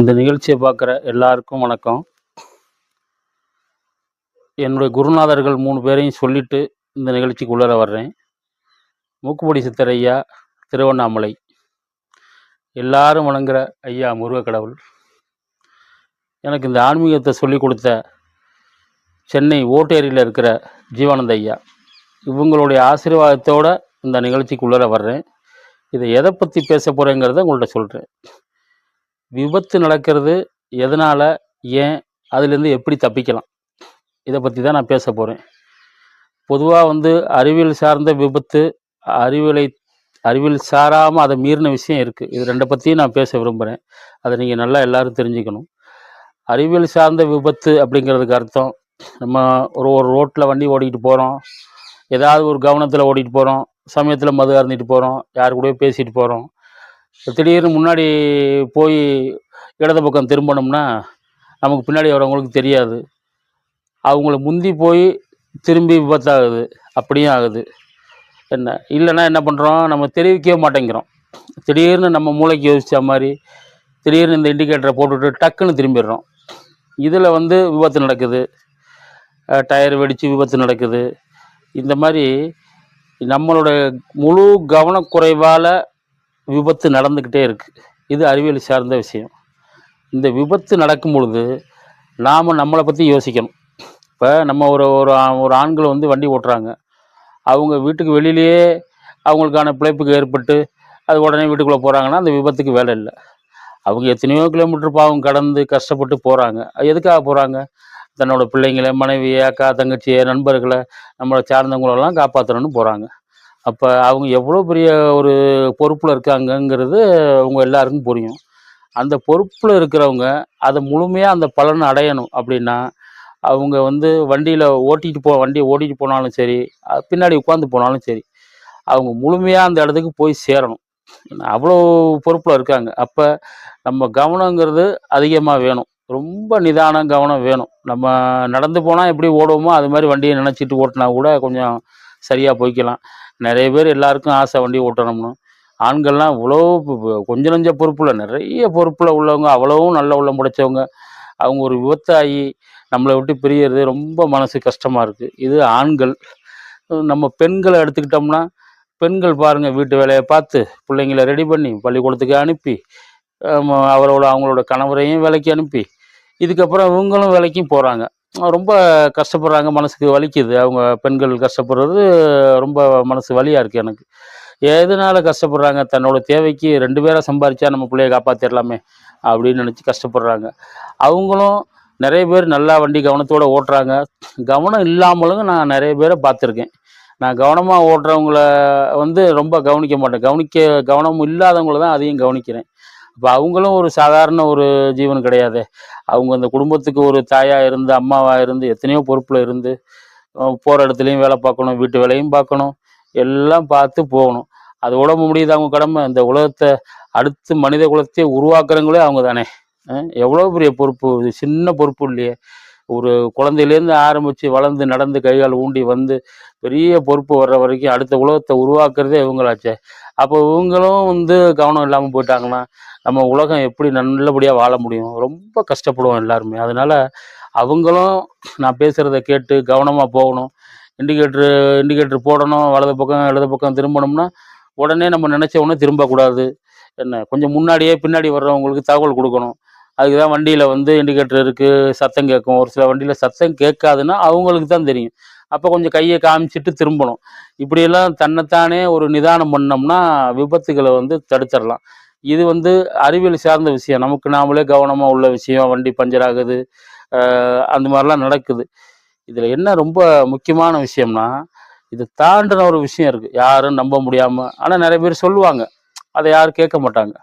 இந்த நிகழ்ச்சியை பார்க்குற எல்லாருக்கும் வணக்கம். என்னுடைய குருநாதர்கள் மூணு பேரையும் சொல்லிட்டு இந்த நிகழ்ச்சிக்கு உள்ளர வர்றேன். மூக்குப்பொடி சித்தர் ஐயா திருவண்ணாமலை. எல்லாரும் வணங்குற ஐயா முருகக்கடவுள். எனக்கு இந்த ஆன்மீகத்தை சொல்லி கொடுத்த சென்னை ஓட்டேரியில் இருக்கிற ஜீவானந்த ஐயா. இவங்களுடைய ஆசீர்வாதத்தோட இந்த நிகழ்ச்சிக்கு உள்ளர வர்றேன். இதை எதை பற்றி பேச போகிறேங்கிறத உங்கள்கிட்ட சொல்கிறேன் விபத்து நடக்கிறது எதனால் ஏன் அதுலேருந்து எப்படி தப்பிக்கலாம்? இதை பற்றி தான் நான் பேச போகிறேன் பொதுவாக வந்து அறிவியல் சார்ந்த விபத்து அறிவியலை அறிவியல் சாராமல் அதை மீறின விஷயம் இருக்குது இது ரெண்டை பற்றியும் நான் பேச விரும்புகிறேன் அதை நீங்கள் நல்லா எல்லோரும் தெரிஞ்சுக்கணும். அறிவியல் சார்ந்த விபத்து அப்படிங்கிறதுக்கு அர்த்தம் நம்ம ஒரு ஒரு ரோட்டில் வண்டி ஓடிக்கிட்டு போகிறோம் ஏதாவது ஒரு கவனத்தில் ஓடிட்டு போகிறோம் சமயத்தில் மது அறந்துட்டு போகிறோம் யாரு கூடயோ பேசிட்டு போகிறோம் திடீர்னு முன்னாடி போய் இடது பக்கம் திரும்பினோம்னா நமக்கு பின்னாடி வரவங்களுக்கு தெரியாது. அவங்கள முந்தி போய் திரும்பி விபத்தாகுது. அப்படியும் ஆகுது. என்ன இல்லைன்னா என்ன பண்ணுறோம் நம்ம தெரிவிக்கவே மாட்டேங்கிறோம். திடீர்னு நம்ம மூளைக்கு யோசித்த மாதிரி திடீர்னு இந்த இண்டிகேட்டரை போட்டுவிட்டு டக்குன்னு திரும்பிடுறோம். இதில் வந்து விபத்து நடக்குது. டயர் வெடித்து விபத்து நடக்குது. இந்த மாதிரி நம்மளோட முழு கவனக்குறைவால் விபத்து நடந்துக்கிட்டே இருக்குது இது அறிவியல் சார்ந்த விஷயம். இந்த விபத்து நடக்கும் பொழுது நாம் நம்மளை பற்றி யோசிக்கணும். இப்போ நம்ம ஒரு ஒரு ஒரு ஆண்கள் வந்து வண்டி ஓட்டுறாங்க. அவங்க வீட்டுக்கு வெளியிலேயே அவங்களுக்கான பிழைப்புக்கு ஏற்பட்டு அது உடனே வீட்டுக்குள்ளே போகிறாங்கன்னா அந்த விபத்துக்கு வேலை இல்லை. அவங்க எத்தனையோ கிலோமீட்டர் பாவம் கடந்து கஷ்டப்பட்டு போகிறாங்க எதுக்காக போகிறாங்க தன்னோட பிள்ளைங்களை மனைவியை அக்கா தங்கச்சியை நண்பர்களை நம்மளை சார்ந்தவங்களெல்லாம் காப்பாற்றணும்னு போகிறாங்க அப்போ அவங்க எவ்வளோ பெரிய ஒரு பொறுப்பில் இருக்காங்கங்கிறது அவங்க எல்லாருக்கும் புரியும். அந்த பொறுப்பில் இருக்கிறவங்க அதை முழுமையாக அந்த பலனை அடையணும் அப்படின்னா அவங்க வந்து வண்டியில் ஓட்டிகிட்டு போ வண்டியை ஓட்டிகிட்டு போனாலும் சரி பின்னாடி உட்காந்து போனாலும் சரி அவங்க முழுமையாக அந்த இடத்துக்கு போய் சேரணும். அவ்வளோ பொறுப்பில் இருக்காங்க. அப்போ நம்ம கவனங்கிறது அதிகமாக வேணும். ரொம்ப நிதானம் கவனம் வேணும். நம்ம நடந்து போனால் எப்படி ஓடுவோமோ அது மாதிரி வண்டியை நினச்சிட்டு ஓட்டினா கூட கொஞ்சம் சரியாக போய்க்கலாம். நிறைய பேர் எல்லாருக்கும் ஆசை வண்டி ஓட்டணும்னு. ஆண்கள்லாம் இவ்வளோ பு- கொஞ்ச நஞ்ச பொறுப்பில் நிறைய பொறுப்பில் உள்ளவங்க அவ்வளவும் நல்ல உள்ளம் முடைச்சவங்க அவங்க ஒரு விபத்தாகி நம்மளை விட்டு பிரியறது ரொம்ப மனசு கஷ்டமாக இருக்குது இது ஆண்கள். நம்ம பெண்களை எடுத்துக்கிட்டோம்னா பெண்கள் பாருங்கள் வீட்டு வேலையை பார்த்து பிள்ளைங்களை ரெடி பண்ணி பள்ளிக்கூடத்துக்கு அனுப்பி அவரோட அவங்களோட கணவரையும் வேலைக்கு அனுப்பி இதுக்கப்புறம் இவங்களும் வேலைக்கும் போகிறாங்க ரொம்ப கஷ்டப்படுறாங்க. மனசுக்கு வலிக்குது. அவங்க பெண்கள் கஷ்டப்படுறது ரொம்ப மனசு வலியாக இருக்குது எனக்கு. எதனால கஷ்டப்படுறாங்க? தன்னோட தேவைக்கு ரெண்டு பேரை சம்பாரிச்சா நம்ம பிள்ளைய காப்பாற்றிடலாமே அப்படின்னு நினச்சி கஷ்டப்படுறாங்க. அவங்களும் நிறைய பேர் நல்லா வண்டி கவனத்தோடு ஓட்டுறாங்க. கவனம் இல்லாமலும் நான் நிறைய பேரை பார்த்துருக்கேன். நான் கவனமாக ஓட்டுறவங்கள வந்து ரொம்ப கவனிக்க மாட்டேன். கவனிக்க கவனம் இல்லாதவங்கள தான் அதையும் கவனிக்கிறேன். அப்போ அவங்களும் ஒரு சாதாரண ஒரு ஜீவன் கிடையாது. அவங்க அந்த குடும்பத்துக்கு ஒரு தாயாக இருந்து அம்மாவாக இருந்து எத்தனையோ பொறுப்பில் இருந்து போகிற இடத்துலையும் வேலை பார்க்கணும் வீட்டு வேலையும் பார்க்கணும் எல்லாம் பார்த்து போகணும். அது உடம்பு முடியுது அவங்க கடமை. இந்த உலகத்தை அடுத்து மனித குலத்தையே உருவாக்குறவங்களே அவங்க தானே. எவ்வளோ பெரிய பொறுப்பு? இது சின்ன பொறுப்பு இல்லையே. ஒரு குழந்தையிலேருந்து ஆரம்பித்து வளர்ந்து நடந்து கைகால் ஊண்டி வந்து பெரிய பொறுப்பு வர்ற வரைக்கும் அடுத்த உலகத்தை உருவாக்குறதே இவங்களாச்சே. அப்போ இவங்களும் வந்து கவனம் இல்லாமல் போயிட்டாங்கன்னா நம்ம உலகம் எப்படி நல்லபடியாக வாழ முடியும்? ரொம்ப கஷ்டப்படுவோம் எல்லாருமே. அதனால் அவங்களும் நான் பேசுகிறத கேட்டு கவனமாக போகணும். இண்டிகேட்ரு இண்டிகேட்ரு போடணும் வலது பக்கம் இடது பக்கம் திரும்பணும்னா உடனே நம்ம நினச்ச உடனே திரும்பக்கூடாது. என்ன கொஞ்சம் முன்னாடியே பின்னாடி வர்றவங்களுக்கு தகவல் கொடுக்கணும். அதுக்கு தான் வண்டியில் வந்து இண்டிகேட்டர் இருக்குது சத்தம் கேட்கும். ஒரு சில வண்டியில் சத்தம் கேட்காதுன்னா அவங்களுக்கு தான் தெரியும். அப்போ கொஞ்சம் கையை காமிச்சிட்டு திரும்பணும். இப்படியெல்லாம் தன்னைத்தானே ஒரு நிதானம் பண்ணோம்னா விபத்துகளை வந்து தடுத்துடலாம். இது வந்து அறிவியல் சார்ந்த விஷயம். நமக்கு நாமளே கவனமாக உள்ள விஷயம் வண்டி பஞ்சர் ஆகுது அந்த மாதிரிலாம் நடக்குது. இதில் என்ன ரொம்ப முக்கியமான விஷயம்னா இது தாண்டின ஒரு விஷயம் இருக்குது யாரும் நம்ப முடியாமல் ஆனால் நிறைய பேர் சொல்லுவாங்க. அதை யாரும் கேட்க மாட்டாங்க.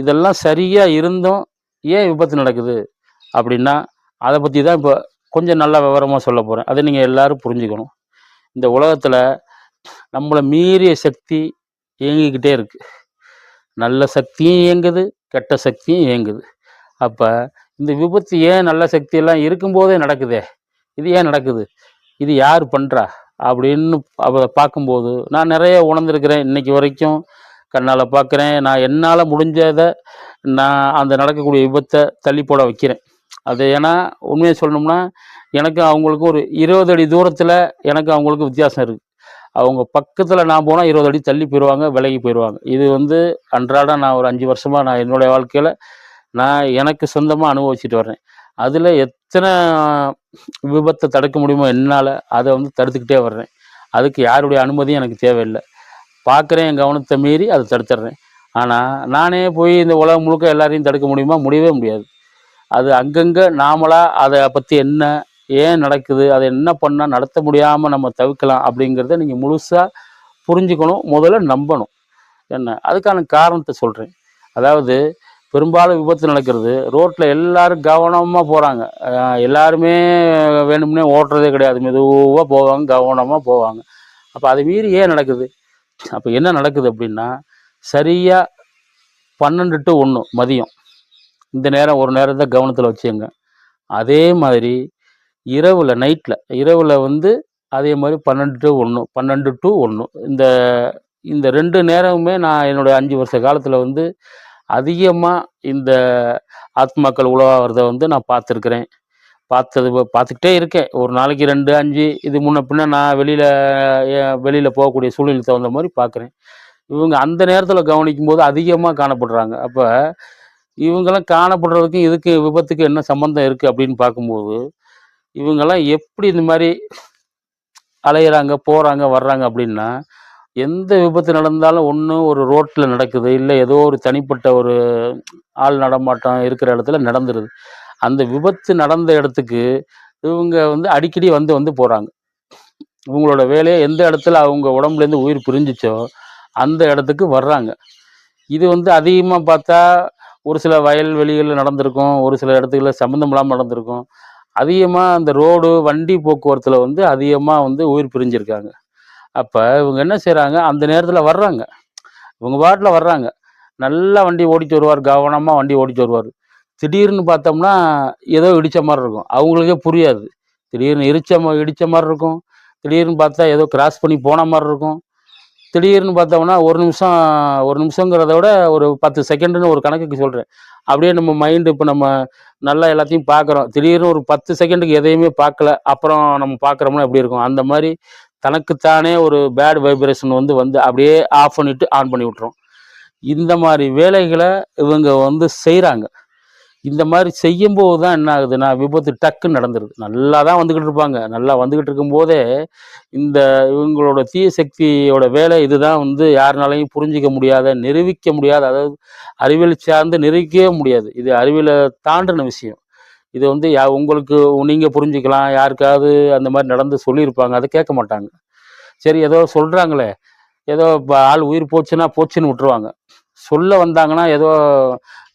இதெல்லாம் சரியாக இருந்தும் ஏன் விபத்து நடக்குது அப்படின்னா அதை பற்றி தான் இப்போ கொஞ்சம் நல்லா விவரமாக சொல்ல போகிறேன் அதை நீங்கள் எல்லோரும் புரிஞ்சுக்கணும். இந்த உலகத்தில் நம்மளை மீறிய சக்தி இயங்கிக்கிட்டே இருக்குது நல்ல சக்தியும் இயங்குது கெட்ட சக்தியும் இயங்குது. அப்போ இந்த விபத்து ஏன் நல்ல சக்தியெல்லாம் இருக்கும்போதே நடக்குதே? இது ஏன் நடக்குது? இது யார் பண்ணுறா அப்படின்னு அதை பார்க்கும்போது நான் நிறைய உணர்ந்துருக்கிறேன் இன்றைக்கி வரைக்கும். கண்ணால் பார்க்குறேன். நான் என்னால் முடிஞ்சதை நான் அந்த நடக்கக்கூடிய விபத்தை தள்ளி போட வைக்கிறேன். அது ஏன்னா உண்மையை சொல்லணும்னா எனக்கு அவங்களுக்கு ஒரு இருபது அடி தூரத்தில் எனக்கு அவங்களுக்கும் வித்தியாசம் இருக்குது அவங்க பக்கத்தில் நான் போனால் இருபது அடி தள்ளி போயிடுவாங்க விலகி போயிடுவாங்க இது வந்து அன்றாடம் நான் ஒரு அஞ்சு வருஷமாக நான் என்னுடைய வாழ்க்கையில் நான் எனக்கு சொந்தமாக அனுபவிச்சுட்டு வர்றேன். அதில் எத்தனை விபத்தை தடுக்க முடியுமோ என்னால் அதை வந்து தடுத்துக்கிட்டே வர்றேன். அதுக்கு யாருடைய அனுமதியும் எனக்கு தேவையில்லை. பார்க்குறேன் என் கவனத்தை மீறி அதை தடுத்துடுறேன். ஆனால் நானே போய் இந்த உலகம் முழுக்க எல்லாரையும் தடுக்க முடியுமா? முடியவே முடியாது. அது அங்கங்கே நாமளாக அதை பற்றி என்ன ஏன் நடக்குது அதை என்ன பண்ணால் நடத்த முடியாமல் நம்ம தவிர்க்கலாம் அப்படிங்கிறத நீங்கள் முழுசாக புரிஞ்சுக்கணும் முதல்ல நம்பணும். என்ன? அதுக்கான காரணத்தை சொல்கிறேன் அதாவது பெரும்பாலும் விபத்து நடக்கிறது ரோட்டில் எல்லாரும் கவனமாக போகிறாங்க எல்லாருமே வேணும்னே ஓட்டுறதே கிடையாது. மெதுவாக போவாங்க கவனமாக போவாங்க. அப்போ அதை மீறி ஏன் நடக்குது? அப்போ என்ன நடக்குது அப்படின்னா சரியாக பன்னெண்டு டு ஒன்று மதியம். இந்த நேரம் ஒரு நேரத்தை கவனத்தில் வச்சுங்க அதே மாதிரி இரவில் நைட்டில் இரவில் வந்து அதே மாதிரி பன்னெண்டு டு ஒன்று பன்னெண்டு டு ஒன்று இந்த இந்த ரெண்டு நேரமுமே நான் என்னுடைய அஞ்சு வருஷ காலத்தில் வந்து அதிகமாக இந்த ஆத்மாக்கள் உலவாகிறத வந்து நான் பார்த்துருக்குறேன். பார்த்தது பார்த்துக்கிட்டே இருக்கேன். ஒரு நாளைக்கு ரெண்டு அஞ்சு இது முன்ன பின்ன நான் வெளியில் வெளியில் போகக்கூடிய சூழ்நிலை தகுந்த மாதிரி பார்க்குறேன். இவங்க அந்த நேரத்தில் கவனிக்கும் போது அதிகமாக காணப்படுறாங்க. அப்போ இவங்கெல்லாம் காணப்படுறதுக்கும் இதுக்கு விபத்துக்கு என்ன சம்மந்தம் இருக்குது அப்படின்னு பார்க்கும்போது இவங்கெல்லாம் எப்படி இந்த மாதிரி அலையிறாங்க போகிறாங்க வர்றாங்க அப்படின்னா எந்த விபத்து நடந்தாலும் ஒன்று ஒரு ரோட்டில் நடக்குது இல்லை ஏதோ ஒரு தனிப்பட்ட ஒரு ஆள் நடமாட்டம் இருக்கிற இடத்துல நடந்துருது. அந்த விபத்து நடந்த இடத்துக்கு இவங்க வந்து அடிக்கடி வந்து வந்து போகிறாங்க இவங்களோட வேலையை எந்த இடத்துல அவங்க உடம்புலேருந்து உயிர் பிரிஞ்சிச்சோ அந்த இடத்துக்கு வர்றாங்க. இது வந்து அதிகமாக பார்த்தா ஒரு சில வயல்வெளிகளில் நடந்திருக்கும் ஒரு சில இடத்துல சம்மந்தம் இல்லாமல் நடந்திருக்கும். அதிகமாக அந்த ரோடு வண்டி போக்குவரத்தில் வந்து அதிகமாக வந்து உயிர் பிரிஞ்சிருக்காங்க. அப்போ இவங்க என்ன செய்கிறாங்க அந்த நேரத்தில் வர்றாங்க. இவங்க பாட்டில் வர்றாங்க. நல்லா வண்டி ஓடிச்சு வருவார் கவனமாக வண்டி ஓடிச்சு வருவார். திடீர்னு பார்த்தோம்னா ஏதோ இடித்த மாதிரி இருக்கும். அவங்களுக்கே புரியாது. திடீர்னு இடிச்ச இடித்த மாதிரி இருக்கும். திடீர்னு பார்த்தா ஏதோ கிராஸ் பண்ணி போன மாதிரி இருக்கும். திடீர்னு பார்த்தோம்னா ஒரு நிமிஷம் ஒரு நிமிஷங்கிறத விட ஒரு பத்து செகண்டுன்னு ஒரு கணக்குக்கு சொல்கிறேன் அப்படியே நம்ம மைண்டு இப்போ நம்ம நல்லா எல்லாத்தையும் பார்க்குறோம். திடீர்னு ஒரு பத்து செகண்டுக்கு எதையுமே பார்க்கல. அப்புறம் நம்ம பார்க்குறோம்னா எப்படி இருக்கும்? அந்த மாதிரி தனக்குத்தானே ஒரு பேட் வைப்ரேஷன் வந்து வந்து அப்படியே ஆஃப் பண்ணிவிட்டு ஆன் பண்ணி விட்டுறோம் இந்த மாதிரி வேலைகளை இவங்க வந்து செய்கிறாங்க இந்த மாதிரி செய்யும்போது தான் என்ன ஆகுதுன்னா விபத்து டக்குன்னு நடந்துருது. நல்லா தான் வந்துக்கிட்டு இருப்பாங்க. நல்லா வந்துக்கிட்டு இருக்கும்போதே இந்த இவங்களோட தீய சக்தியோட வேலை இதுதான் வந்து யாருனாலையும் புரிஞ்சிக்க முடியாத நிரூபிக்க முடியாத அதாவது அறிவியல் சார்ந்து நிரூபிக்கவே முடியாது. இது அறிவியலை தாண்டின விஷயம். இது வந்து யா உங்களுக்கு நீங்கள் புரிஞ்சுக்கலாம். யாருக்காவது அந்த மாதிரி நடந்து சொல்லியிருப்பாங்க. அதை கேட்க மாட்டாங்க. சரி ஏதோ சொல்கிறாங்களே ஏதோ இப்போ ஆள் உயிர் போச்சுன்னா போச்சுன்னு விட்டுருவாங்க. சொல்ல வந்தாங்கன்னா ஏதோ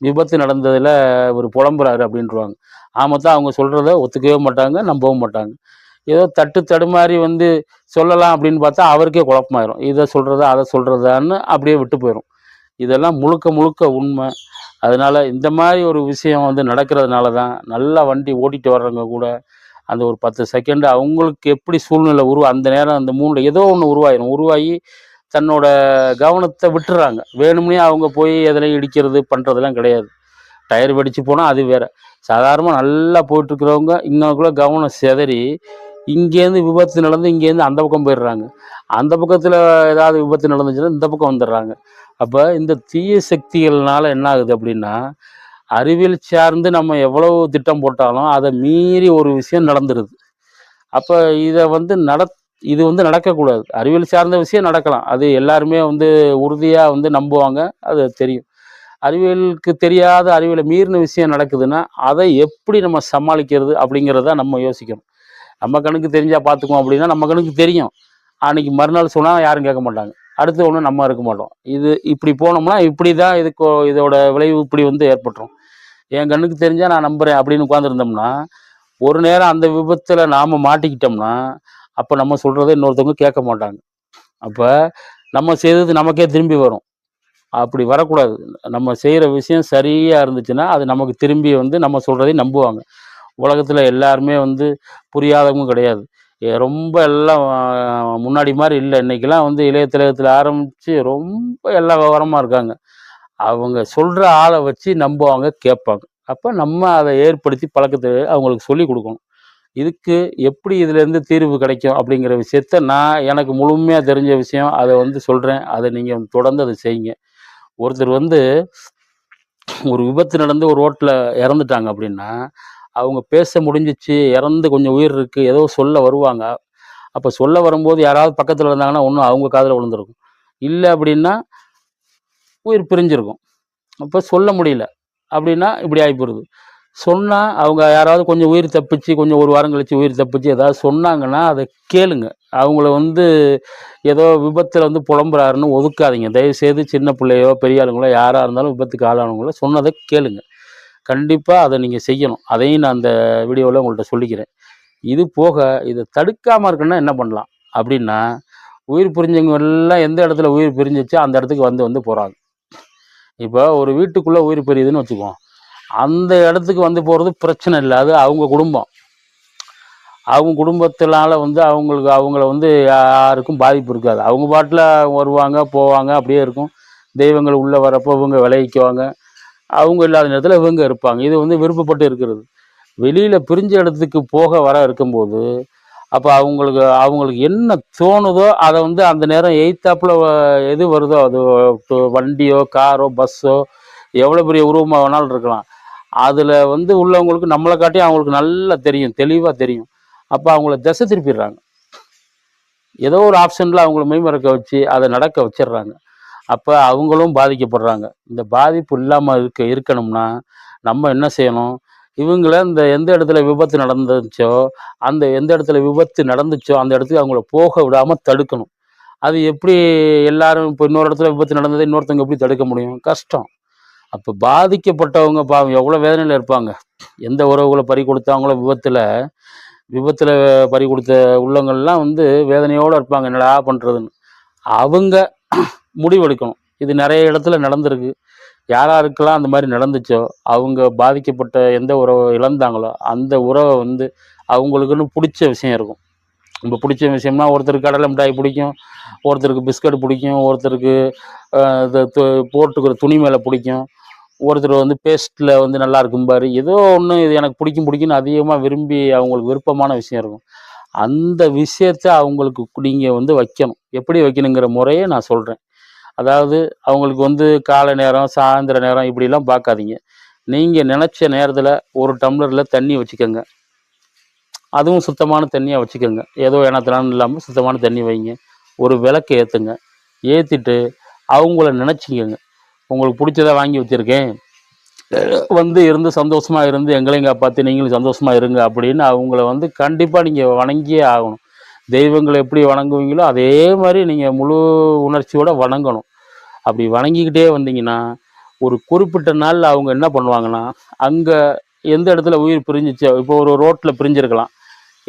விபத்து நடந்ததில் ஒரு புலம்புறாரு அப்படின்றாங்க ஆமத்தான் அவங்க சொல்கிறத ஒத்துக்கவே மாட்டாங்க நம்பவும் மாட்டாங்க. ஏதோ தட்டு தடுமாறி வந்து சொல்லலாம் அப்படின்னு பார்த்தா அவருக்கே குழப்பமாயிரும். இதை சொல்கிறதா அதை சொல்கிறதான்னு அப்படியே விட்டு போயிடும் இதெல்லாம் முழுக்க முழுக்க உண்மை. அதனால் இந்த மாதிரி ஒரு விஷயம் வந்து நடக்கிறதுனால தான் நல்லா வண்டி ஓட்டிகிட்டு வர்றவங்க கூட அந்த ஒரு பத்து செகண்டு அவங்களுக்கு எப்படி சூழ்நிலை உருவா அந்த நேரம் அந்த மூணில் ஏதோ ஒன்று உருவாயிரும். உருவாகி தன்னோட கவனத்தை விட்டுறாங்க. வேணும்னே அவங்க போய் எதுலையும் இடிக்கிறது பண்ணுறதெல்லாம் கிடையாது. டயர் வெடிச்சு போனால் அது வேற. சாதாரணமாக நல்லா போயிட்டுருக்கிறவங்க இன்னொக்குள்ள கவனம் சிதறி இங்கேருந்து விபத்து நடந்து இங்கேருந்து அந்த பக்கம் போயிடுறாங்க. அந்த பக்கத்தில் ஏதாவது விபத்து நடந்துச்சுன்னா இந்த பக்கம் வந்துடுறாங்க. அப்போ இந்த தீய சக்திகள்னால என்ன ஆகுது அப்படின்னா அறிவியல் சார்ந்து நம்ம எவ்வளவு திட்டம் போட்டாலும் அதை மீறி ஒரு விஷயம் நடந்துருது. அப்போ இதை வந்து நட இது வந்து நடக்கக்கூடாது. அறிவியல் சார்ந்த விஷயம் நடக்கலாம். அது எல்லாருமே வந்து உறுதியாக வந்து நம்புவாங்க. அது தெரியும். அறிவியலுக்கு தெரியாத அறிவியலை மீறின விஷயம் நடக்குதுன்னா அதை எப்படி நம்ம சமாளிக்கிறது அப்படிங்கிறத நம்ம யோசிக்கணும். நம்ம கணக்கு தெரிஞ்சால் பார்த்துக்குவோம் அப்படின்னா நம்ம கணக்கு தெரியும். அன்னைக்கு மறுநாள் சொன்னால் யாரும் கேட்க மாட்டாங்க. அடுத்து ஒன்று நம்ம இருக்க மாட்டோம். இது இப்படி போனோம்னா இப்படி தான் இதுக்கு இதோட விளைவு இப்படி வந்து ஏற்பட்டுரும். என் கண்ணுக்கு தெரிஞ்சால் நான் நம்புகிறேன் அப்படின்னு உட்காந்துருந்தோம்னா ஒரு நேரம் அந்த விபத்தில் நாம் மாட்டிக்கிட்டோம்னா அப்போ நம்ம சொல்கிறத இன்னொருத்தவங்க கேட்க மாட்டாங்க. அப்போ நம்ம செய்தது நமக்கே திரும்பி வரும். அப்படி வரக்கூடாது. நம்ம செய்கிற விஷயம் சரியாக இருந்துச்சுன்னா அது நமக்கு திரும்பி வந்து நம்ம சொல்கிறதையும் நம்புவாங்க. உலகத்தில் எல்லாருமே வந்து புரியாதவங்க கிடையாது. ரொம்ப எல்லாம் முன்னாடி மாதிரி இல்லை. இன்றைக்கெல்லாம் வந்து இளைய திலகத்தில் ஆரம்பித்து ரொம்ப எல்லா விவரமாக இருக்காங்க. அவங்க சொல்கிற ஆளை வச்சு நம்புவாங்க கேட்பாங்க. அப்போ நம்ம அதை ஏற்படுத்தி பழக்கத்தை அவங்களுக்கு சொல்லி கொடுக்கணும். இதுக்கு எப்படி இதுலேருந்து தீர்வு கிடைக்கும் அப்படிங்கிற விஷயத்த நான் எனக்கு முழுமையாக தெரிஞ்ச விஷயம் அதை வந்து சொல்கிறேன் அதை நீங்கள் தொடர்ந்து அதை செய்யுங்க. ஒருத்தர் வந்து ஒரு விபத்து நடந்து ஒரு ரோட்டில் இறந்துட்டாங்க அப்படின்னா அவங்க பேச முடிஞ்சிச்சு இறந்து கொஞ்சம் உயிர் இருக்குது ஏதோ சொல்ல வருவாங்க. அப்போ சொல்ல வரும்போது யாராவது பக்கத்தில் இருந்தாங்கன்னா ஒன்றும் அவங்க காதில் விழுந்திருக்கும். இல்லை அப்படின்னா உயிர் பிரிஞ்சிருக்கும். அப்போ சொல்ல முடியல. அப்படின்னா இப்படி ஆகிப்போடுது சொன்னால் அவங்க யாராவது கொஞ்சம் உயிர் தப்பிச்சு கொஞ்சம் ஒரு வாரம் கழிச்சு உயிர் தப்பிச்சு ஏதாவது சொன்னாங்கன்னா அதை கேளுங்க. அவங்கள வந்து ஏதோ விபத்தில் வந்து புலம்புறாருன்னு ஒதுக்காதீங்க. தயவுசெய்து சின்ன பிள்ளையோ பெரிய ஆளுங்களோ யாராக இருந்தாலும் விபத்துக்கு ஆளானவங்களோ சொன்னதை கேளுங்க. கண்டிப்பாக அதை நீங்கள் செய்யணும். அதையும் நான் அந்த வீடியோவில் உங்கள்கிட்ட சொல்லிக்கிறேன். இது போக இதை தடுக்காமல் இருக்குன்னா என்ன பண்ணலாம்? அப்படின்னா உயிர் பிரிஞ்சவங்க எல்லாம் எந்த இடத்துல உயிர் பிரிஞ்சிச்சோ அந்த இடத்துக்கு வந்து வந்து போகிறாங்க இப்போ ஒரு வீட்டுக்குள்ளே உயிர் பிரியுதுன்னு வச்சுக்குவோம் அந்த இடத்துக்கு வந்து போகிறது பிரச்சனை இல்லை. அது அவங்க குடும்பம். அவங்க குடும்பத்தினால வந்து அவங்களுக்கு அவங்கள வந்து யாருக்கும் பாதிப்பு இருக்காது. அவங்க பாட்டில் வருவாங்க போவாங்க அப்படியே இருக்கும். தெய்வங்கள் உள்ளே வரப்போ இவங்க விளைவிக்குவாங்க. அவங்க இல்லாத நேரத்தில் இவங்க இருப்பாங்க. இது வந்து விருப்பப்பட்டு இருக்கிறது. வெளியில் பிரிஞ்ச இடத்துக்கு போக வர இருக்கும்போது அப்போ அவங்களுக்கு அவங்களுக்கு என்ன தோணுதோ அதை வந்து அந்த நேரம் எய்த்தாப்பில் எது வருதோ அது வண்டியோ காரோ பஸ்ஸோ எவ்வளோ பெரிய உருவமாக வேணாலும் இருக்கலாம். அதில் வந்து உள்ளவங்களுக்கு நம்மளை காட்டியும் அவங்களுக்கு நல்லா தெரியும் தெளிவாக தெரியும். அப்போ அவங்கள திசை திருப்பிடுறாங்க. ஏதோ ஒரு ஆப்ஷனில் அவங்கள மெய்மறக்க வச்சு அதை நடக்க வச்சிடுறாங்க. அப்போ அவங்களும் பாதிக்கப்படுறாங்க. இந்த பாதிப்பு இல்லாமல் இருக்க இருக்கணும்னா நம்ம என்ன செய்யணும்? இவங்கள இந்த எந்த இடத்துல விபத்து நடந்துச்சோ அந்த எந்த இடத்துல விபத்து நடந்துச்சோ அந்த இடத்துக்கு அவங்கள போக விடாமல் தடுக்கணும். அது எப்படி எல்லாரும் இப்போ இன்னொரு இடத்துல விபத்து நடந்ததை இன்னொருத்தவங்க எப்படி தடுக்க முடியும்? கஷ்டம். அப்போ பாதிக்கப்பட்டவங்க பாவம் எவ்வளோ வேதனையில் இருப்பாங்க. எந்த உறவுகளை பறி கொடுத்தாங்களோ விபத்தில் விபத்தில் பறி கொடுத்த உள்ளவங்கள்லாம் வந்து வேதனையோடு இருப்பாங்க. என்னடா பண்ணுறதுன்னு அவங்க முடிவெடுக்கணும். இது நிறைய இடத்துல நடந்திருக்கு. யார் அந்த மாதிரி நடந்துச்சோ அவங்க பாதிக்கப்பட்ட எந்த உறவை இழந்தாங்களோ அந்த உறவை வந்து அவங்களுக்குன்னு பிடிச்ச விஷயம் இருக்கும். ரொம்ப பிடிச்ச விஷயம்னா ஒருத்தருக்கு கடலை மிட்டாய் பிடிக்கும் ஒருத்தருக்கு பிஸ்கட் பிடிக்கும் ஒருத்தருக்கு இது போட்டுக்கிற துணி மேலே பிடிக்கும் ஒருத்தர் வந்து பேஸ்ட்டில் வந்து நல்லா இருக்கும்பாரு ஏதோ ஒன்று இது எனக்கு பிடிக்கும் பிடிக்கும்னு அதிகமாக விரும்பி அவங்களுக்கு விருப்பமான விஷயம் இருக்கும். அந்த விஷயத்த அவங்களுக்கு நீங்கள் வந்து வைக்கணும். எப்படி வைக்கணுங்கிற முறையை நான் சொல்கிறேன் அதாவது அவங்களுக்கு வந்து காலை நேரம் சாயந்தர நேரம் இப்படிலாம் பார்க்காதீங்க. நீங்கள் நினச்ச நேரத்தில் ஒரு டம்ளரில் தண்ணி வச்சுக்கோங்க. அதுவும் சுத்தமான தண்ணியாக வச்சுக்கோங்க. ஏதோ இனத்தினாலும் இல்லாமல் சுத்தமான தண்ணி வைங்க. ஒரு விளக்கு ஏற்றுங்க ஏற்றிட்டு அவங்கள நினச்சிக்கோங்க. உங்களுக்கு பிடிச்சதை வாங்கி வச்சுருக்கேன். வந்து இருந்து சந்தோஷமாக இருந்து எங்களையும் காப்பாற்றி நீங்களும் சந்தோஷமாக இருங்க அப்படின்னு அவங்கள வந்து கண்டிப்பாக நீங்கள் வணங்கியே ஆகணும். தெய்வங்களை எப்படி வணங்குவீங்களோ அதே மாதிரி நீங்கள் முழு உணர்ச்சியோடு வணங்கணும். அப்படி வணங்கிக்கிட்டே வந்தீங்கன்னா ஒரு குறிப்பிட்ட நாளில் அவங்க என்ன பண்ணுவாங்கன்னா அங்கே எந்த இடத்துல உயிர் பிரிஞ்சிச்சோ இப்போ ஒரு ரோட்டில் பிரிஞ்சிருக்கலாம்.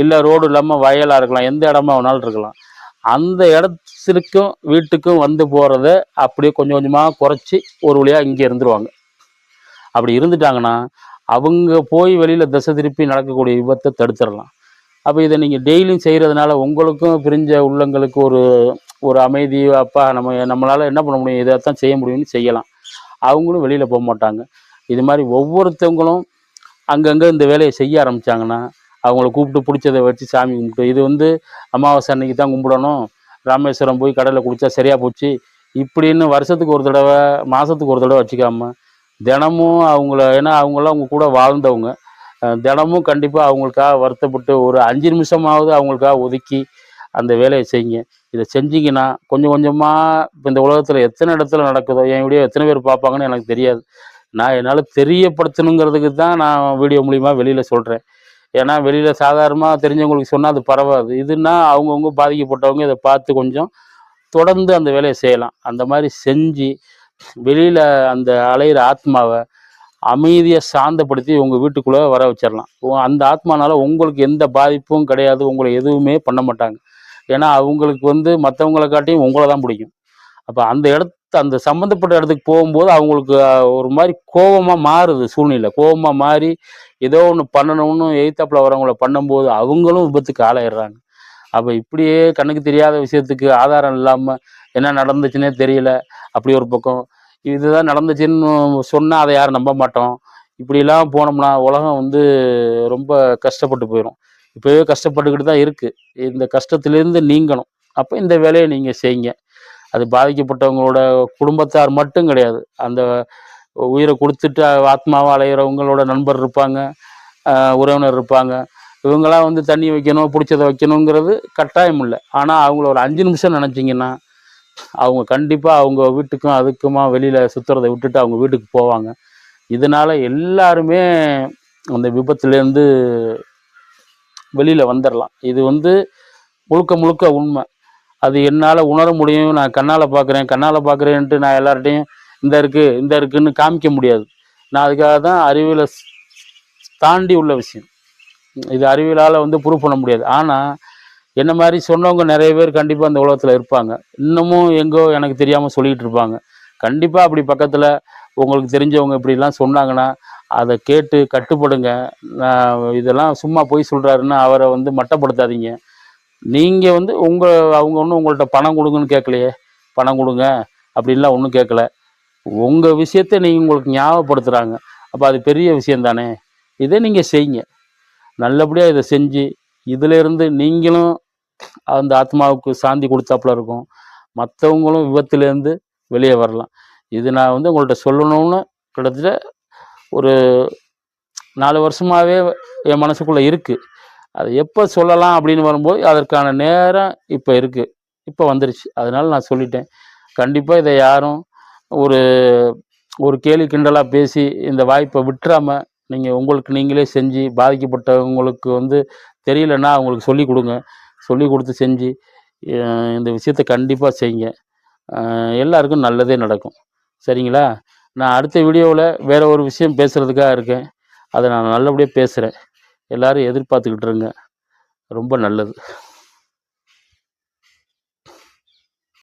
இல்லை ரோடு இல்லாமல் வயலாக இருக்கலாம் எந்த இடமா வேணாலும் இருக்கலாம். அந்த இடத்திற்கும் வீட்டுக்கும் வந்து போகிறத அப்படியே கொஞ்சம் கொஞ்சமாக குறைச்சி ஒரு வழியாக இங்கே இருந்துருவாங்க. அப்படி இருந்துட்டாங்கன்னா அவங்க போய் வெளியில் திசை திருப்பி நடக்கக்கூடிய விபத்தை தடுத்துடலாம். அப்போ இதை நீங்கள் டெய்லியும் செய்கிறதுனால உங்களுக்கும் பிரிஞ்ச உள்ளங்களுக்கு ஒரு ஒரு அமைதி அப்பா நம்ம நம்மளால் என்ன பண்ண முடியும்? இதைத்தான் செய்ய முடியும்னு செய்யலாம். அவங்களும் வெளியில் போக மாட்டாங்க. இது மாதிரி ஒவ்வொருத்தவங்களும் அங்கங்கே இந்த வேலையை செய்ய ஆரம்பித்தாங்கன்னா அவங்கள கூப்பிட்டு பிடிச்சதை வச்சு சாமி கும்பிட்டு. இது வந்து அமாவாசை அன்னைக்கு தான் கும்பிடணும். ராமேஸ்வரம் போய் கடலில் குடித்தா சரியாக போச்சு. இப்படின்னு வருஷத்துக்கு ஒரு தடவை மாதத்துக்கு ஒரு தடவை வச்சுக்காம தினமும் அவங்கள ஏன்னா அவங்களாம் அவங்க கூட வாழ்ந்தவங்க. தினமும் கண்டிப்பாக அவங்களுக்காக வருத்தப்பட்டு ஒரு அஞ்சு நிமிஷமாவது அவங்களுக்காக ஒதுக்கி அந்த வேலையை செய்யுங்க. இதை செஞ்சீங்கன்னா கொஞ்சம் கொஞ்சமாக இப்போ இந்த உலகத்தில் எத்தனை இடத்துல நடக்குதோ என் வீடியோ எத்தனை பேர் பார்ப்பாங்கன்னு எனக்கு தெரியாது. நான் என்னால் தெரியப்படுத்தணுங்கிறதுக்கு தான் நான் வீடியோ மூலிமா வெளியில் சொல்கிறேன் ஏன்னா வெளியில் சாதாரணமாக தெரிஞ்சவங்களுக்கு சொன்னால் அது பரவாது. இதுன்னா அவங்கவுங்க பாதிக்கப்பட்டவங்க இதை பார்த்து கொஞ்சம் தொடர்ந்து அந்த வேலையை செய்யலாம். அந்த மாதிரி செஞ்சு வெளியில் அந்த அலையிற ஆத்மாவை அமைதியை சாந்தப்படுத்தி உங்கள் வீட்டுக்குள்ளே வர வச்சிடலாம் அந்த ஆத்மானால உங்களுக்கு எந்த பாதிப்பும் கிடையாது. உங்களை எதுவுமே பண்ண மாட்டாங்க. ஏன்னா அவங்களுக்கு வந்து மற்றவங்களை காட்டியும் உங்களை தான் பிடிக்கும். அப்போ அந்த இடத்து அந்த சம்மந்தப்பட்ட இடத்துக்கு போகும்போது அவங்களுக்கு ஒரு மாதிரி கோபமாக மாறுது சூழ்நிலை. கோபமாக மாறி ஏதோ ஒன்று பண்ணணும்னு எய்த்தாப்பில் வரவங்களை பண்ணும்போது அவங்களும் விபத்துக்கு ஆளாயிடுறாங்க. அப்போ இப்படியே கண்ணுக்கு தெரியாத விஷயத்துக்கு ஆதாரம் இல்லாமல் என்ன நடந்துச்சுன்னே தெரியல. அப்படி ஒரு பக்கம். இதுதான் நடந்துச்சுன்னு சொன்னால் அதை யாரும் நம்ப மாட்டோம். இப்படிலாம் போனோம்னா உலகம் வந்து ரொம்ப கஷ்டப்பட்டு போயிடும் இப்போவே கஷ்டப்பட்டுக்கிட்டு தான் இருக்குது இந்த கஷ்டத்துலேருந்து நீங்கணும். அப்போ இந்த வேலையை நீங்கள் செய்யுங்க. அது பாதிக்கப்பட்டவங்களோட குடும்பத்தார் மட்டும் கிடையாது. அந்த உயிரை கொடுத்துட்டு ஆத்மாவை அலையிறவங்களோட நண்பர் இருப்பாங்க உறவினர் இருப்பாங்க. இவங்களாம் வந்து தண்ணி வைக்கணும் பிடிச்சதை வைக்கணுங்கிறது கட்டாயம் இல்லை. ஆனால் அவங்கள ஒரு அஞ்சு நிமிஷம் நினச்சிங்கன்னா அவங்க கண்டிப்பாக அவங்க வீட்டுக்கும் அதுக்குமா வெளியில் சுற்றுறதை விட்டுட்டு அவங்க வீட்டுக்கு போவாங்க. இதனால் எல்லாருமே அந்த விபத்துலேருந்து வெளியில் வந்துடலாம் இது வந்து முழுக்க முழுக்க உண்மை. அது என்னால் உணர முடியும். நான் கண்ணால் பார்க்குறேன் கண்ணால் பார்க்குறேன்ட்டு நான் எல்லார்ட்டையும் இந்த இருக்குது இந்த இருக்குன்னு காமிக்க முடியாது. நான் அதுக்காக தான் அறிவியலை ஸ்- தாண்டி உள்ள விஷயம். இது அறிவியலால் வந்து ப்ரூவ் பண்ண முடியாது. ஆனால் என்ன மாதிரி சொன்னவங்க நிறைய பேர் கண்டிப்பாக அந்த உலகத்தில் இருப்பாங்க. இன்னமும் எங்கோ எனக்கு தெரியாமல் சொல்லிகிட்டு இருப்பாங்க. கண்டிப்பாக அப்படி பக்கத்தில் உங்களுக்கு தெரிஞ்சவங்க இப்படிலாம் சொன்னாங்கன்னா அதை கேட்டு கட்டுப்படுங்க. நான் இதெல்லாம் சும்மா போய் சொல்கிறாருன்னு அவரை வந்து மட்டப்படுத்தாதீங்க. நீங்கள் வந்து உங்கள் அவங்க ஒன்றும் உங்கள்கிட்ட பணம் கொடுங்கன்னு கேட்கலையே. பணம் கொடுங்க. அப்படின்லாம் ஒன்றும் கேட்கல. உங்கள் விஷயத்தை நீங்கள் உங்களுக்கு ஞாபகப்படுத்துகிறாங்க அப்போ அது பெரிய விஷயம் தானே இதை நீங்கள் செய்யுங்க. நல்லபடியாக இதை செஞ்சு இதிலிருந்து நீங்களும் அந்த ஆத்மாவுக்கு சாந்தி கொடுத்தாப்புல இருக்கும். மற்றவங்களும் விபத்துலேருந்து வெளியே வரலாம். இது நான் வந்து உங்கள்கிட்ட சொல்லணும்னு கிட்டத்தட்ட ஒரு நாலு வருஷமாகவே என் மனசுக்குள்ளே இருக்குது அது எப்போ சொல்லலாம் அப்படின்னு வரும்போது அதற்கான நேரம் இப்போ இருக்குது இப்போ வந்துருச்சு. அதனால் நான் சொல்லிட்டேன். கண்டிப்பாக இதை யாரும் ஒரு ஒரு கேலி கிண்டலாக பேசி இந்த வாய்ப்பை விட்டுறாமல் நீங்கள் உங்களுக்கு நீங்களே செஞ்சு பாதிக்கப்பட்டவங்களுக்கு வந்து தெரியலன்னா அவங்களுக்கு சொல்லி கொடுங்க. சொல்லி கொடுத்து செஞ்சு இந்த விஷயத்தை கண்டிப்பாக செய்யுங்க. எல்லாருக்கும் நல்லதே நடக்கும். சரிங்களா? நான் அடுத்த வீடியோவில் வேறு ஒரு விஷயம் பேசுகிறதுக்காக இருக்கேன். அதை நான் நல்லபடியாக பேசுகிறேன் எல்லாரும் எதிர்பார்த்துக்கிட்டு இருங்க. ரொம்ப நல்லது.